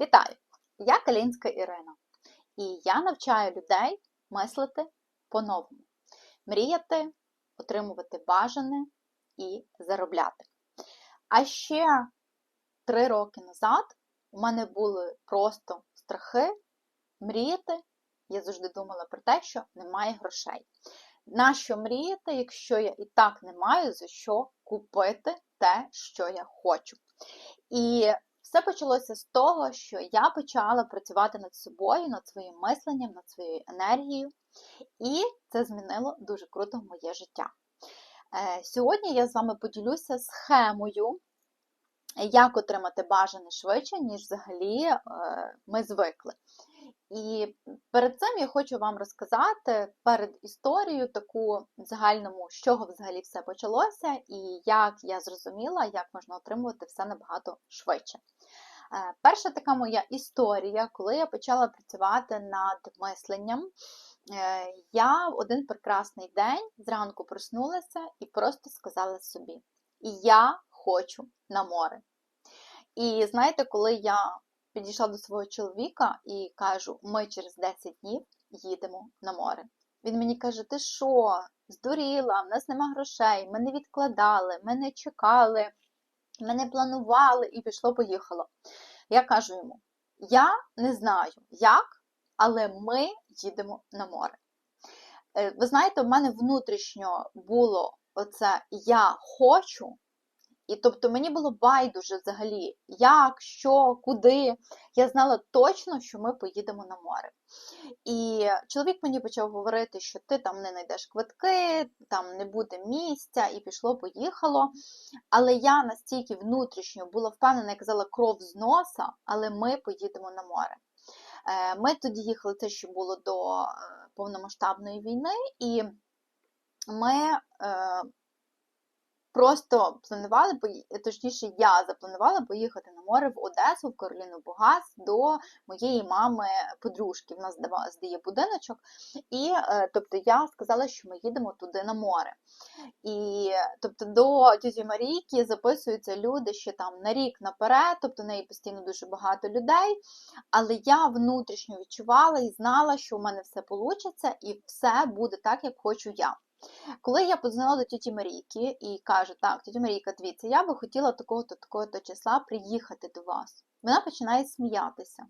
Вітаю! Я Калінська Ірина, і я навчаю людей мислити по-новому, мріяти, отримувати бажане і заробляти. А ще три роки назад у мене були просто страхи мріяти. Я завжди думала про те, що немає грошей. Нащо мріяти, якщо я і так не маю за що купити те, що я хочу? І все почалося з того, що я почала працювати над собою, над своїм мисленням, над своєю енергією, і це змінило дуже круто моє життя. Е, сьогодні я з вами поділюся схемою, як отримати бажане швидше, ніж взагалі е, ми звикли. І перед цим я хочу вам розказати перед історією таку загальному, з чого взагалі все почалося, і як я зрозуміла, як можна отримувати все набагато швидше. Е, перша така моя історія, коли я почала працювати над мисленням, е, я в один прекрасний день зранку проснулася і просто сказала собі: Я хочу на море. І знаєте, коли я підійшла до свого чоловіка і кажу: ми через 10 днів їдемо на море. Він мені каже: Ти що, здуріла, в нас нема грошей, ми не відкладали, ми не чекали, ми не планували і пішло-поїхало. Я кажу йому: я не знаю, як, але ми їдемо на море. Е, ви знаєте, в мене внутрішньо було оце я хочу, і тобто мені було байдуже взагалі, як, що, куди. Я знала точно, що ми поїдемо на море. І чоловік мені почав говорити, що ти там не знайдеш квитки, там не буде місця, і пішло-поїхало. Але я настільки внутрішньо була впевнена, я казала, кров з носа, але ми поїдемо на море. Е, ми тоді їхали, це ще було до е, повномасштабної війни, і ми е, просто планували, точніше, я запланувала поїхати на море в Одесу, в Кароліну Богас до моєї мами-подружки. В нас здає будиночок. І тобто я сказала, що ми їдемо туди на море. І тобто до тіті Марійки записуються люди ще там на рік наперед, тобто в неї постійно дуже багато людей. Але я внутрішньо відчувала і знала, що у мене все вийде, і все буде так, як хочу я. Коли я подзвонила до тіті Марійки і кажу, так, тіті Марійка, дивіться, я би хотіла такого-то такого-то числа приїхати до вас. Вона починає сміятися.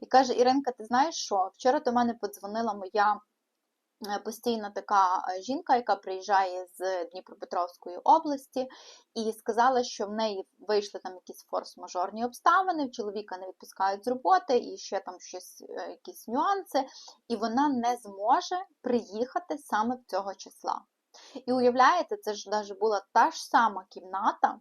І каже: Іринка, ти знаєш що? Вчора до мене подзвонила моя Е, постійна така е, жінка, яка приїжджає з Дніпропетровської області, і сказала, що в неї вийшли там якісь форс-мажорні обставини, чоловіка не відпускають з роботи, і ще там щось, е, якісь нюанси, і вона не зможе приїхати саме в цього числа. І уявляєте, це ж навіть була та ж сама кімната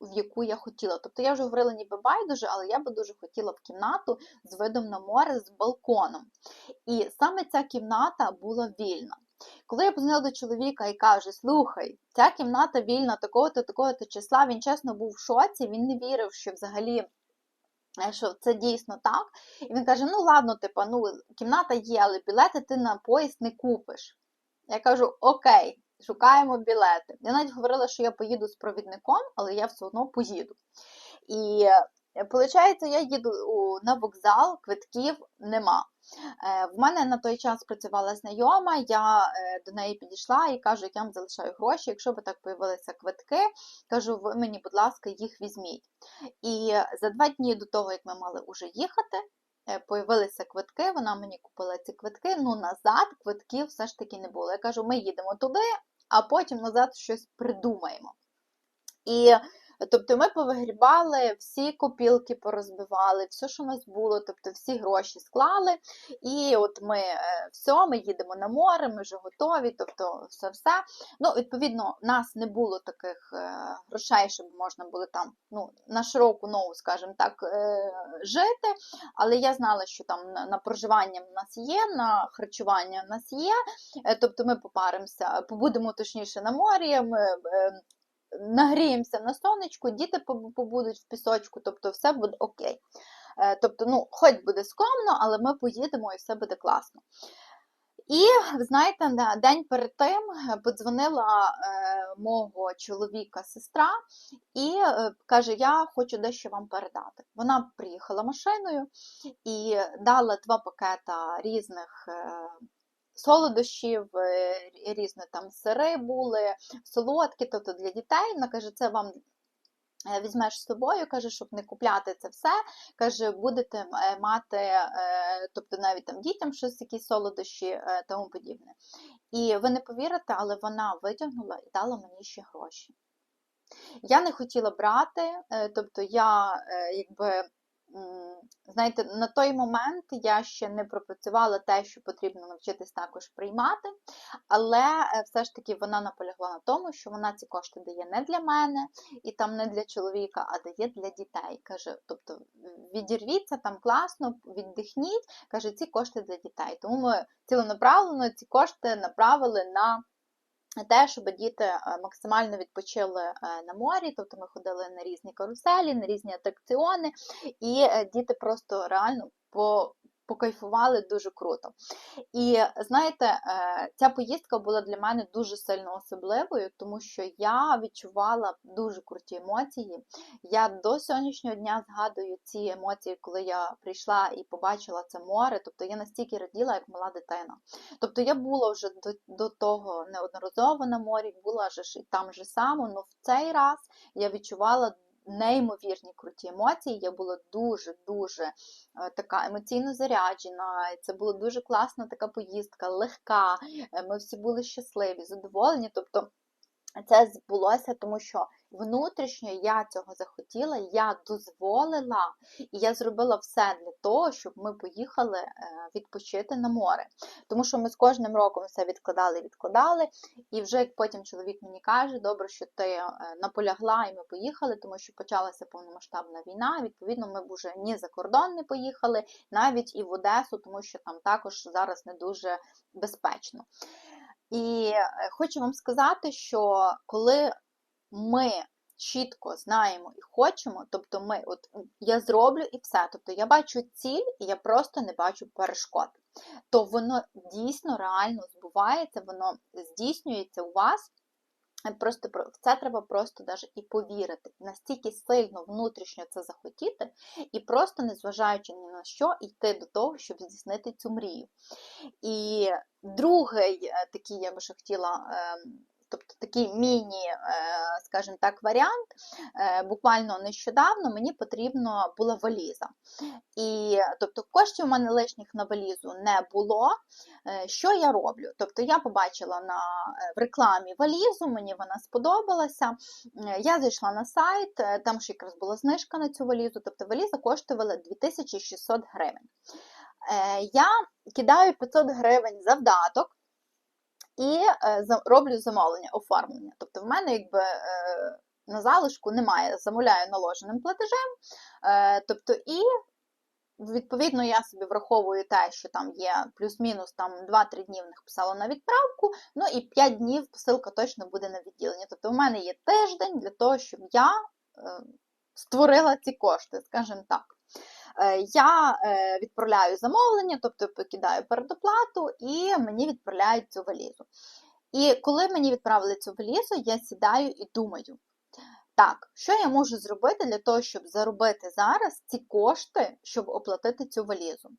в яку я хотіла. Тобто я вже говорила ніби байдуже, але я би дуже хотіла в кімнату з видом на море з балконом. І саме ця кімната була вільна. Коли я позвонила до чоловіка і кажу, слухай, ця кімната вільна такого-то, такого-то числа, він чесно був в шоці, він не вірив, що взагалі. Е, що це дійсно так. І він каже: ну ладно, типа, ну, кімната є, але білети ти на поїзд не купиш. Я кажу, окей, шукаємо білети. Я навіть говорила, що я поїду з провідником, але я все одно поїду. І виходить, я їду на вокзал, квитків нема. Е, в мене на той час працювала знайома, я е, до неї підійшла і кажу, я вам залишаю гроші, якщо б так появилися квитки, кажу, ви мені, будь ласка, їх візьміть. І за два дні до того, як ми мали вже їхати, Е, появилися квитки, вона мені купила ці квитки, ну назад квитків все ж таки не було. Я кажу, ми їдемо туди, а потім назад щось придумаємо. І Тобто ми повигрібали, всі копілки порозбивали, все, що у нас було, тобто всі гроші склали. І от ми е, все, ми їдемо на море, ми вже готові, тобто все-все. Ну, Відповідно, у нас не було таких е, грошей, щоб можна було там ну, на широку ногу, скажімо так, е, жити. Але я знала, що там на проживання в нас є, на харчування в нас є. Тобто ми попаримося, побудемо точніше на морі. ми нагріємося на сонечку, діти побудуть в пісочку, тобто все буде окей. Е, тобто, ну, хоч буде скромно, але ми поїдемо і все буде класно. І, знаєте, на день перед тим подзвонила е, мого чоловіка сестра і е, каже: Я хочу дещо вам передати. Вона приїхала машиною і дала два пакета різних. Солодощів, е, різні там сири були, солодкі, тобто для дітей. Вона каже, це вам Е, візьмеш з собою, каже, щоб не купляти це все. Каже, будете е, мати, тобто навіть там дітям щось, якісь солодощі тому подібне. І ви не повірите, але вона витягнула і дала мені ще гроші. Я не хотіла брати, тобто я якби знаєте, на той момент я ще не пропрацювала те, що потрібно навчитись також приймати, але е, все ж таки вона наполягла на тому, що вона ці кошти дає не для мене і там не для чоловіка, а дає для дітей. Каже, тобто відірвіться там класно, віддихніть, каже, ці кошти для дітей. Тому ми ціленаправлено ці кошти направили на те, щоб діти е, максимально відпочили е, на морі, тобто ми ходили на різні каруселі, на різні атракціони, і е, діти просто реально по покайфували дуже круто. І знаєте, е, ця поїздка була для мене дуже сильно особливою, тому що я відчувала дуже круті емоції. Я до сьогоднішнього дня згадую ці емоції, коли я прийшла і побачила це море. Тобто я настільки раділа, як мала дитина. Тобто я була вже до до того неодноразово на морі, була ж і там же само, але в цей раз я відчувала неймовірні круті емоції. Я була дуже-дуже е, така емоційно заряджена. Це була дуже класна така поїздка, легка. Е, ми всі були щасливі, задоволені. Тобто це збулося, тому що внутрішньо я цього захотіла, я дозволила, і я зробила все для того, щоб ми поїхали е, відпочити на море. Тому що ми з кожним роком все відкладали, відкладали. І вже як потім чоловік мені каже, добре, що ти е, наполягла, і ми поїхали, тому що почалася повномасштабна війна. Відповідно, ми б уже ні за кордон не поїхали, навіть і в Одесу, тому що там також зараз не дуже безпечно. І е, хочу вам сказати, що коли ми чітко знаємо і хочемо, тобто ми, от я зроблю і все, тобто я бачу ціль, і я просто не бачу перешкод, то воно дійсно реально збувається, воно здійснюється у вас. Просто в це треба просто даже і повірити, настільки сильно внутрішньо це захотіти, і просто, незважаючи ні на що, йти до того, щоб здійснити цю мрію. І другий е, такий, я би ще хотіла ем, тобто такий міні, е, скажімо так, варіант. Е, буквально нещодавно мені потрібна була валіза. І тобто коштів у мене лишніх на валізу не було. Що я роблю? Тобто я побачила на, в рекламі валізу, мені вона сподобалася. Я зайшла на сайт, там ще якраз була знижка на цю валізу, тобто валіза коштувала 2600 гривень. Я кидаю 500 гривень завдаток і е, роблю замовлення, оформлення. Тобто в мене якби е, на залишку немає, замовляю наложеним платежем. Е, тобто і Відповідно, я собі враховую те, що там є плюс-мінус там 2-3 дні в них писало на відправку, ну і 5 днів посилка точно буде на відділення. Тобто в мене є тиждень для того, щоб я створила ці кошти, скажімо так. Е, я е, відправляю замовлення, тобто покидаю передоплату, і мені відправляють цю валізу. І коли мені відправили цю валізу, я сідаю і думаю, так, що я можу зробити для того, щоб заробити зараз ці кошти, щоб оплатити цю валізу?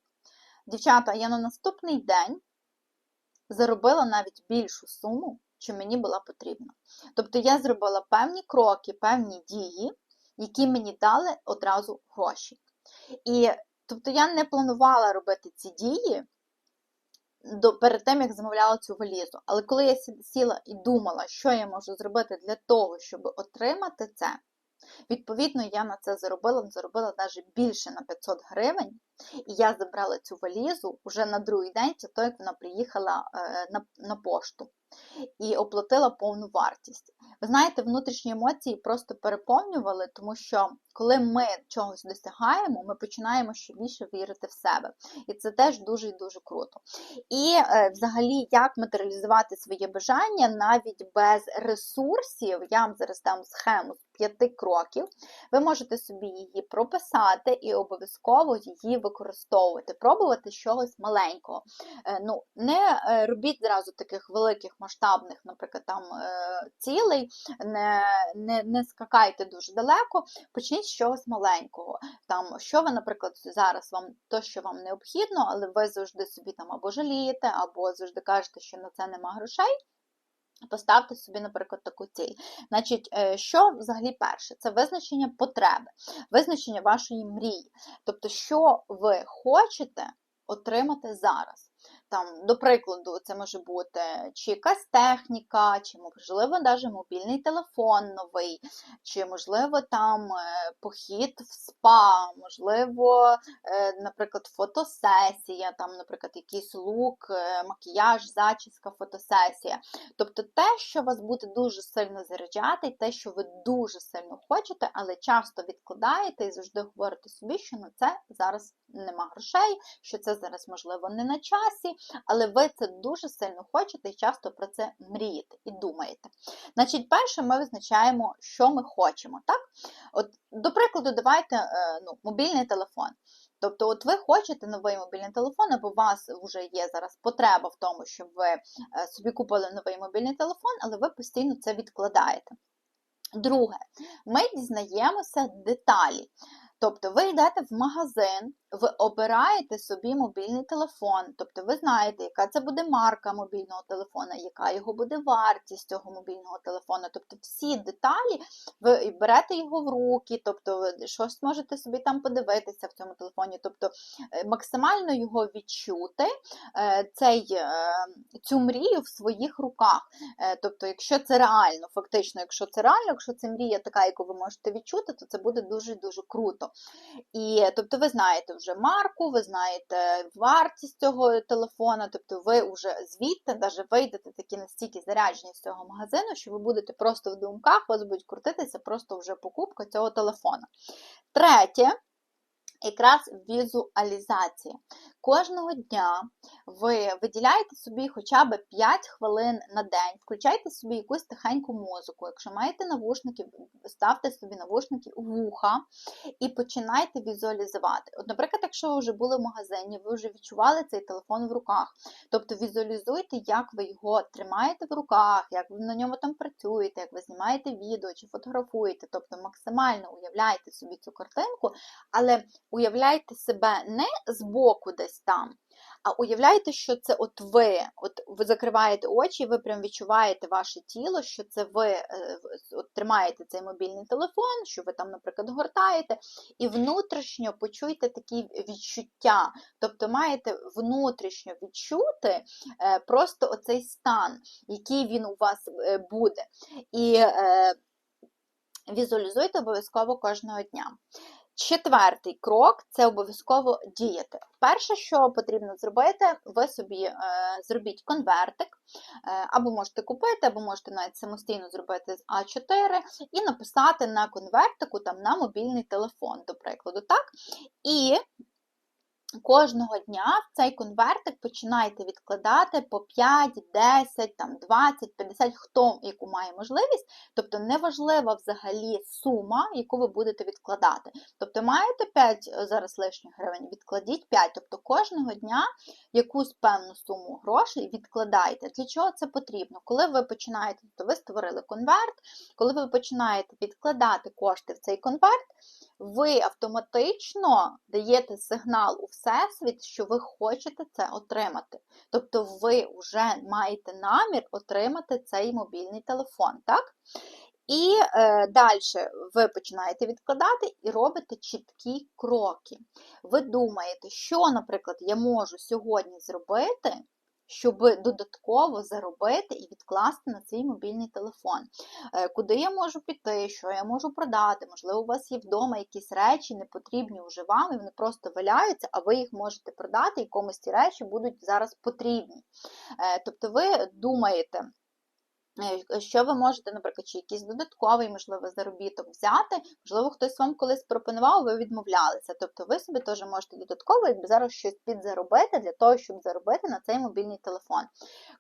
Дівчата, я на наступний день заробила навіть більшу суму, чим мені була потрібна. Тобто я зробила певні кроки, певні дії, які мені дали одразу гроші. І тобто я не планувала робити ці дії до, перед тим, як замовляла цю валізу. Але коли я сіла і думала, що я можу зробити для того, щоб отримати це, відповідно, я на це заробила, заробила навіть більше на 500 гривень. І я забрала цю валізу вже на другий день, це то, як вона приїхала е, на, на пошту і оплатила повну вартість. Ви знаєте, внутрішні емоції просто переповнювали, тому що коли ми чогось досягаємо, ми починаємо ще більше вірити в себе. І це теж дуже і дуже круто. І е, взагалі, як матеріалізувати своє бажання навіть без ресурсів, я вам зараз дам схему з п'яти кроків. Ви можете собі її прописати і обов'язково її використовувати, пробувати чогось маленького. Е, ну, Не е, робіть зразу таких великих масштабних, наприклад, там цілей, не, не, не скакайте дуже далеко, почніть з чогось маленького. Там, Що ви, наприклад, зараз вам то, що вам необхідно, але ви завжди собі там або жалієте, або завжди кажете, що на це нема грошей. Поставте собі, наприклад, таку ціль. Значить, е, що взагалі перше? Це визначення потреби, визначення вашої мрії. Тобто, що ви хочете отримати зараз. Там, До прикладу, це може бути чи якась техніка, чи, можливо, навіть мобільний телефон новий, чи, можливо, там е, похід в спа, можливо, е, наприклад, фотосесія, там, наприклад, якийсь лук, е, макіяж, зачіска, фотосесія. Тобто те, що вас буде дуже сильно заряджати, те, що ви дуже сильно хочете, але часто відкладаєте і завжди говорите собі, що на це зараз нема грошей, що це зараз, можливо, не на часі але ви це дуже сильно хочете і часто про це мрієте і думаєте. Значить, перше, ми визначаємо, що ми хочемо. так? От, До прикладу, давайте е, ну, мобільний телефон. Тобто, от ви хочете новий мобільний телефон, або у вас вже є зараз потреба в тому, щоб ви е, собі купили новий мобільний телефон, але ви постійно це відкладаєте. Друге, ми дізнаємося деталі. Тобто ви йдете в магазин, ви обираєте собі мобільний телефон, тобто ви знаєте, яка це буде марка мобільного телефона, яка його буде вартість цього мобільного телефона. Тобто всі деталі ви берете його в руки, тобто ви щось можете собі там подивитися в цьому телефоні, тобто е, максимально його відчути, е, цей, е, цю мрію в своїх руках. Тобто, якщо це реально, фактично, якщо це реально, якщо це мрія така, яку ви можете відчути, то це буде дуже-дуже круто. І тобто, ви знаєте вже марку, ви знаєте вартість цього телефона, тобто ви вже звідти навіть вийдете такі настільки заряджені з цього магазину, що ви будете просто в думках, у вас будуть крутитися просто вже покупка цього телефона. Третє якраз візуалізація. Кожного дня ви виділяєте собі хоча б 5 хвилин на день, включайте собі якусь тихеньку музику. Якщо маєте навушники, ставте собі навушники у вуха і починайте візуалізувати. От, Наприклад, якщо ви вже були в магазині, ви вже відчували цей телефон в руках. Тобто візуалізуйте, як ви його тримаєте в руках, як ви на ньому там працюєте, як ви знімаєте відео чи фотографуєте, тобто максимально уявляйте собі цю картинку, але уявляйте себе не збоку десь там, а уявляйте, що це от ви, от ви закриваєте очі, ви прям відчуваєте ваше тіло, що це ви е, от тримаєте цей мобільний телефон, що ви там, наприклад, гортаєте, і внутрішньо почуйте такі відчуття. Тобто маєте внутрішньо відчути е, просто оцей стан, який він у вас е, буде. І візуалізуйте обов'язково кожного дня. Четвертий крок це обов'язково діяти. Перше, що потрібно зробити, ви собі е, зробіть конвертик, е, або можете купити, або можете навіть самостійно зробити з А4 і написати на конвертику там на мобільний телефон, до прикладу. так? І Кожного дня в цей конвертик починайте відкладати по 5, 10, там 20, 50, хто яку має можливість. Тобто неважлива взагалі сума, яку ви будете відкладати. Тобто маєте 5 е, зараз лишніх гривень, відкладіть 5. Тобто кожного дня якусь певну суму грошей відкладайте. Для чого це потрібно? Коли ви починаєте, тобто ви створили конверт, коли ви починаєте відкладати кошти в цей конверт, ви автоматично даєте сигнал у всесвіт, що ви хочете це отримати. Тобто ви вже маєте намір отримати цей мобільний телефон. так? І е, далі ви починаєте відкладати і робите чіткі кроки. Ви думаєте, що, наприклад, я можу сьогодні зробити, щоб додатково заробити і відкласти на свій мобільний телефон. Е, куди я можу піти, що я можу продати? Можливо, у вас є вдома якісь речі, не потрібні вже вам, і вони просто валяються, а ви їх можете продати, і комусь ці речі будуть зараз потрібні. Е, тобто ви думаєте. Е, що ви можете, наприклад, чи якийсь додатковий, можливо, заробіток взяти, можливо, хтось вам колись пропонував, ви відмовлялися. Тобто ви собі теж можете додатково якби зараз щось підзаробити для того, щоб заробити на цей мобільний телефон.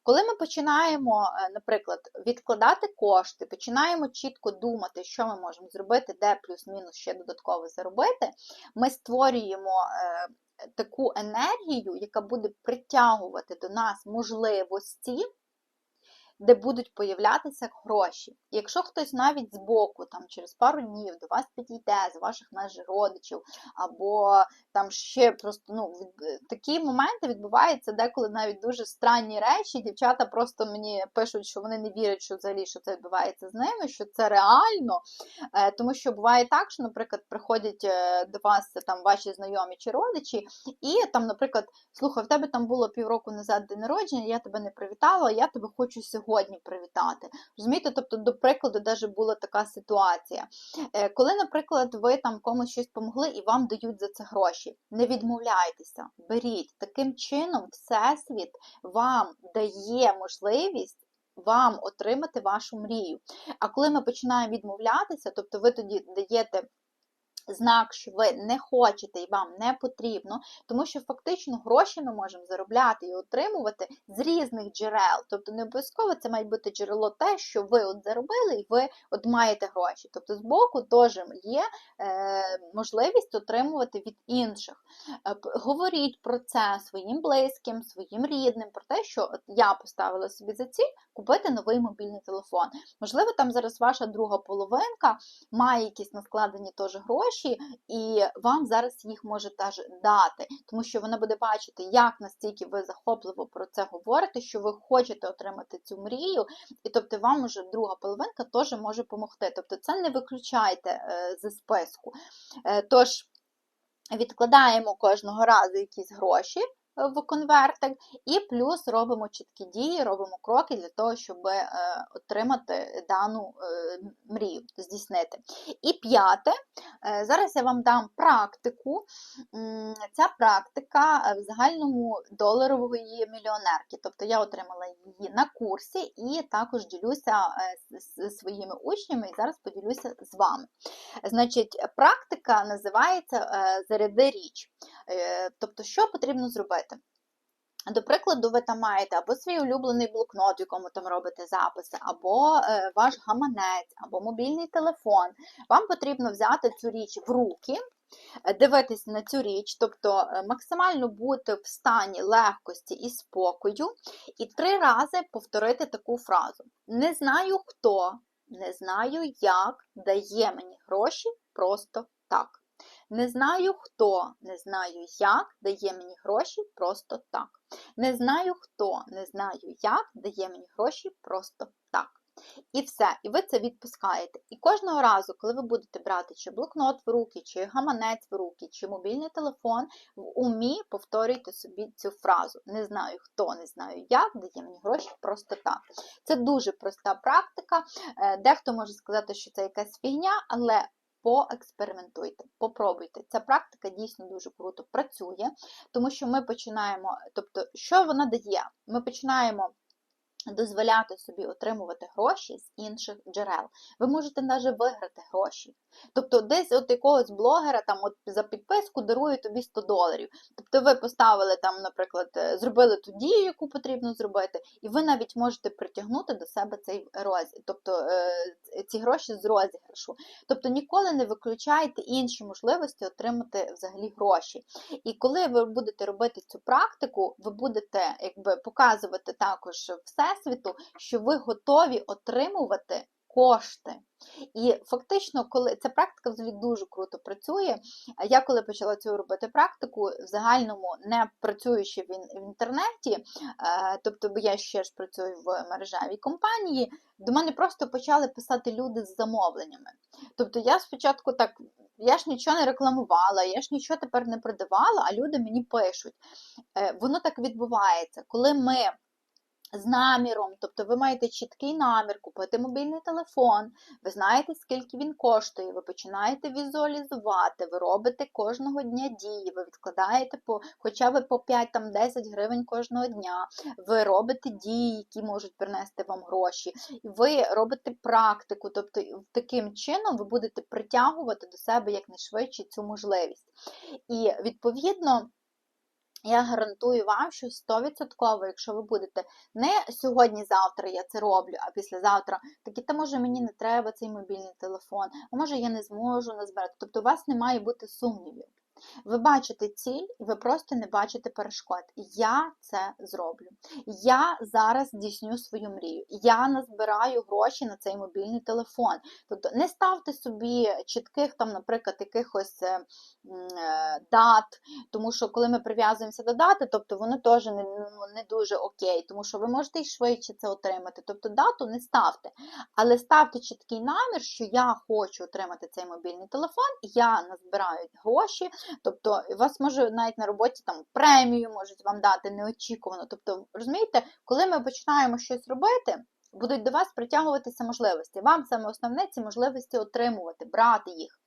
Коли ми починаємо, е, наприклад, відкладати кошти, починаємо чітко думати, що ми можемо зробити, де плюс-мінус ще додатково заробити, ми створюємо. Е, таку енергію, яка буде притягувати до нас можливості, де будуть появлятися гроші. Якщо хтось навіть збоку, там через пару днів до вас підійде, з ваших майже родичів, або там ще просто ну, від... такі моменти відбуваються деколи навіть дуже странні речі. Дівчата просто мені пишуть, що вони не вірять, що взагалі що це відбувається з ними, що це реально. Е, тому що буває так, що, наприклад, приходять е, до вас там ваші знайомі чи родичі, і там, наприклад, слухай, в тебе там було півроку назад день народження, я тебе не привітала, я тебе хочу сьогодні сьогодні привітати. Розумієте, тобто, до прикладу, навіть була така ситуація. Е, коли, наприклад, ви там комусь щось помогли і вам дають за це гроші, не відмовляйтеся, беріть. Таким чином, Всесвіт вам дає можливість. Вам отримати вашу мрію. А коли ми починаємо відмовлятися, тобто ви тоді даєте знак, що ви не хочете і вам не потрібно, тому що фактично гроші ми можемо заробляти і отримувати з різних джерел. Тобто не обов'язково це має бути джерело те, що ви от заробили і ви от маєте гроші. Тобто з боку теж є е, можливість отримувати від інших. Е, говоріть про це своїм близьким, своїм рідним, про те, що от я поставила собі за ціль купити новий мобільний телефон. Можливо, там зараз ваша друга половинка має якісь наскладені теж гроші гроші, і вам зараз їх може теж дати, тому що вона буде бачити, як настільки ви захопливо про це говорите, що ви хочете отримати цю мрію, і тобто вам уже друга половинка теж може допомогти. Тобто це не виключайте е, зі списку. Е, тож, відкладаємо кожного разу якісь гроші в конвертик, і плюс робимо чіткі дії, робимо кроки для того, щоб е, отримати дану е, мрію, здійснити. І п'яте, е, зараз я вам дам практику. Ця практика в загальному доларової мільйонерки. Тобто я отримала її на курсі і також ділюся з своїми учнями, і зараз поділюся з вами. Значить, практика називається Заряди річ. Тобто, що потрібно зробити? До прикладу, ви там маєте або свій улюблений блокнот, в якому там робите записи, або е, ваш гаманець, або мобільний телефон. Вам потрібно взяти цю річ в руки, е, дивитись на цю річ, тобто е, максимально бути в стані легкості і спокою, і три рази повторити таку фразу: Не знаю хто, не знаю, як дає мені гроші просто так. Не знаю хто, не знаю як дає мені гроші просто так. Не знаю хто, не знаю як дає мені гроші просто так. І все, і ви це відпускаєте. І кожного разу, коли ви будете брати чи блокнот в руки, чи гаманець в руки, чи мобільний телефон, в умі повторюйте собі цю фразу. Не знаю хто, не знаю як, дає мені гроші просто так. Це дуже проста практика. Е, дехто може сказати, що це якась фігня, але Поекспериментуйте, попробуйте. Ця практика дійсно дуже круто працює, тому що ми починаємо, тобто, що вона дає? Ми починаємо дозволяти собі отримувати гроші з інших джерел. Ви можете навіть виграти гроші. Тобто, десь от якогось блогера там от за підписку дарує тобі 100 доларів. Тобто ви поставили там, наприклад, е, зробили ту дію, яку потрібно зробити, і ви навіть можете притягнути до себе цей розі, тобто е, ці гроші з розіграшу. Тобто ніколи не виключайте інші можливості отримати взагалі гроші. І коли ви будете робити цю практику, ви будете якби показувати також всесвіту, що ви готові отримувати кошти. І фактично, коли ця практика взагалі дуже круто працює. Я коли почала цю робити практику, в загальному не працюючи в інтернеті, е, тобто я ще ж працюю в мережевій компанії, до мене просто почали писати люди з замовленнями. Тобто я спочатку так, я ж нічого не рекламувала, я ж нічого тепер не продавала, а люди мені пишуть. Е, воно так відбувається, коли ми з наміром, тобто ви маєте чіткий намір купити мобільний телефон, ви знаєте, скільки він коштує, ви починаєте візуалізувати, ви робите кожного дня дії, ви відкладаєте по, хоча б по 5-10 гривень кожного дня, ви робите дії, які можуть принести вам гроші, ви робите практику, тобто таким чином ви будете притягувати до себе якнайшвидше цю можливість. І відповідно. Я гарантую вам, що 100%, якщо ви будете не сьогодні-завтра я це роблю, а післязавтра, такі, та може мені не треба цей мобільний телефон, а може я не зможу назбирати. Тобто у вас не має бути сумнівів. Ви бачите ціль, і ви просто не бачите перешкод. Я це зроблю. Я зараз здійсню свою мрію. Я назбираю гроші на цей мобільний телефон. Тобто не ставте собі чітких, там, наприклад, якихось е, е, дат, тому що коли ми прив'язуємося до дати, тобто воно теж не, ну, не дуже окей, тому що ви можете і швидше це отримати. Тобто дату не ставте. Але ставте чіткий намір, що я хочу отримати цей мобільний телефон, я назбираю гроші. Тобто, вас може навіть на роботі там премію можуть вам дати неочікувано. Тобто, розумієте, коли ми починаємо щось робити, будуть до вас притягуватися можливості. Вам саме основне ці можливості отримувати, брати їх.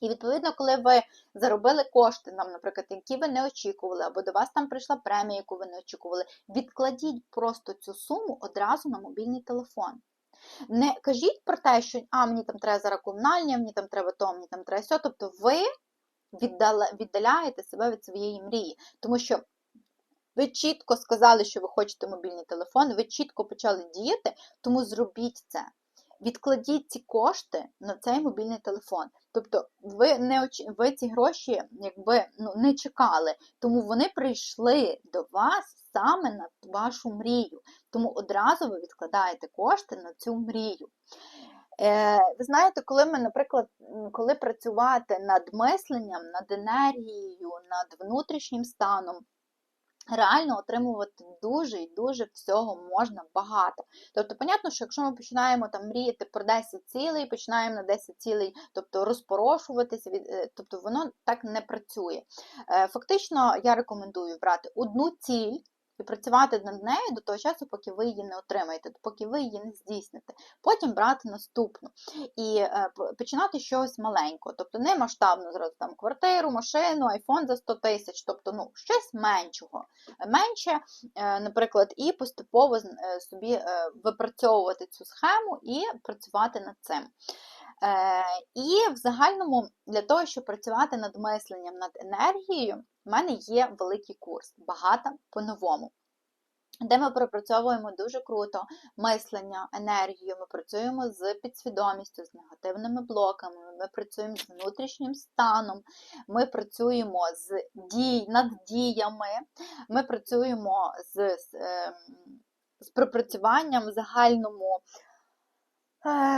І, відповідно, коли ви заробили кошти, нам, наприклад, які ви не очікували, або до вас там прийшла премія, яку ви не очікували, відкладіть просто цю суму одразу на мобільний телефон. Не кажіть про те, що а, мені там треба зараз комунальні, мені там треба то, мені там треба сьо. Тобто ви віддаляєте себе від своєї мрії. Тому що ви чітко сказали, що ви хочете мобільний телефон, ви чітко почали діяти, тому зробіть це. Відкладіть ці кошти на цей мобільний телефон. Тобто ви не ви ці гроші якби ну, не чекали, тому вони прийшли до вас саме на вашу мрію. Тому одразу ви відкладаєте кошти на цю мрію. Е, ви знаєте, коли ми, наприклад, коли працювати над мисленням, над енергією, над внутрішнім станом, реально отримувати дуже і дуже всього можна багато. Тобто, понятно, що якщо ми починаємо там мріяти про 10 цілей, починаємо на 10 цілей, тобто розпорошуватися, е, тобто воно так не працює. Е, фактично, я рекомендую брати одну ціль і працювати над нею до того часу, поки ви її не отримаєте, поки ви її не здійсните. Потім брати наступну. І е, починати щось маленького, тобто не масштабно зразу там квартиру, машину, айфон за 100 тисяч, тобто ну, щось меншого. Менше, е, наприклад, і поступово е, собі випрацьовувати цю схему і працювати над цим. І в загальному для того, щоб працювати над мисленням, над енергією, в мене є великий курс Багата по-новому. Де ми пропрацьовуємо дуже круто мислення, енергію, ми працюємо з підсвідомістю, з негативними блоками, ми працюємо з внутрішнім станом, ми працюємо з дій, над діями, ми працюємо з, з, ем, з пропрацюванням загальному Е,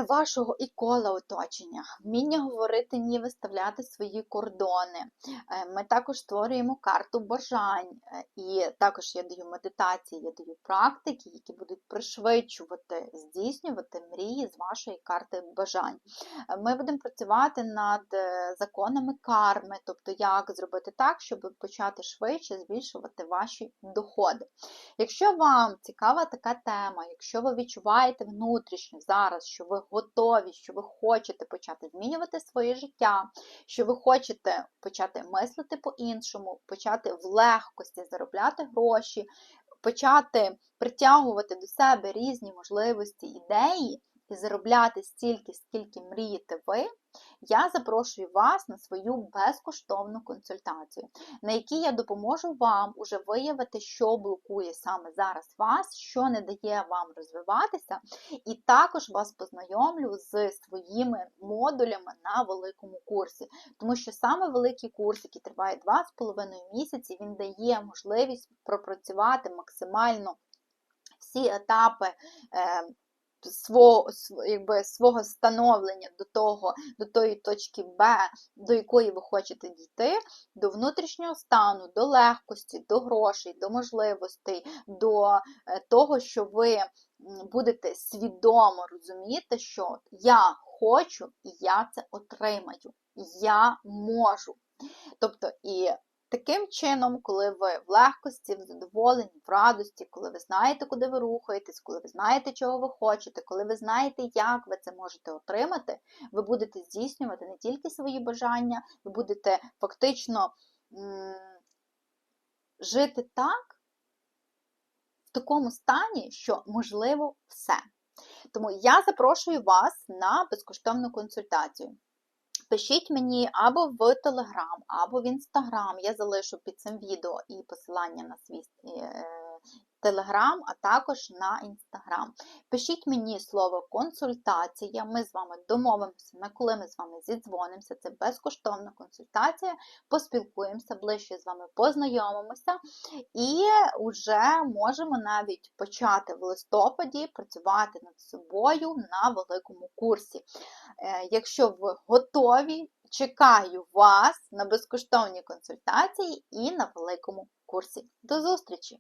вашого і кола оточення, вміння говорити ні, виставляти свої кордони. Е, ми також створюємо карту бажань, е, і також я даю медитації, я даю практики, які будуть пришвидшувати, здійснювати мрії з вашої карти бажань. Ми будемо працювати над законами карми, тобто як зробити так, щоб почати швидше збільшувати ваші доходи. Якщо вам цікава така тема, якщо ви відчуваєте внутрішньо зараз, що ви готові, що ви хочете почати змінювати своє життя, що ви хочете почати мислити по-іншому, почати в легкості заробляти гроші, почати притягувати до себе різні можливості, ідеї і заробляти стільки, скільки мрієте ви, я запрошую вас на свою безкоштовну консультацію, на якій я допоможу вам уже виявити, що блокує саме зараз вас, що не дає вам розвиватися, і також вас познайомлю з своїми модулями на великому курсі. Тому що саме великий курс, який триває 2,5 місяці, він дає можливість пропрацювати максимально всі етапи. Свого якби, свого становлення до того, до тої точки Б, до якої ви хочете дійти, до внутрішнього стану, до легкості, до грошей, до можливостей, до е, того, що ви будете свідомо розуміти, що я хочу і я це отримаю, я можу. Тобто, і Таким чином, коли ви в легкості, в задоволенні, в радості, коли ви знаєте, куди ви рухаєтесь, коли ви знаєте, чого ви хочете, коли ви знаєте, як ви це можете отримати, ви будете здійснювати не тільки свої бажання, ви будете фактично жити так, в такому стані, що можливо все. Тому я запрошую вас на безкоштовну консультацію. Пишіть мені або в Телеграм, або в Інстаграм. Я залишу під цим відео і посилання на свій е, Телеграм, а також на Інстаграм. Пишіть мені слово консультація. Ми з вами домовимося, на коли ми з вами зідзвонимося. Це безкоштовна консультація. Поспілкуємося, ближче з вами познайомимося і вже можемо навіть почати в листопаді працювати над собою на великому курсі. Е, Якщо ви готові, чекаю вас на безкоштовні консультації і на великому курсі. До зустрічі!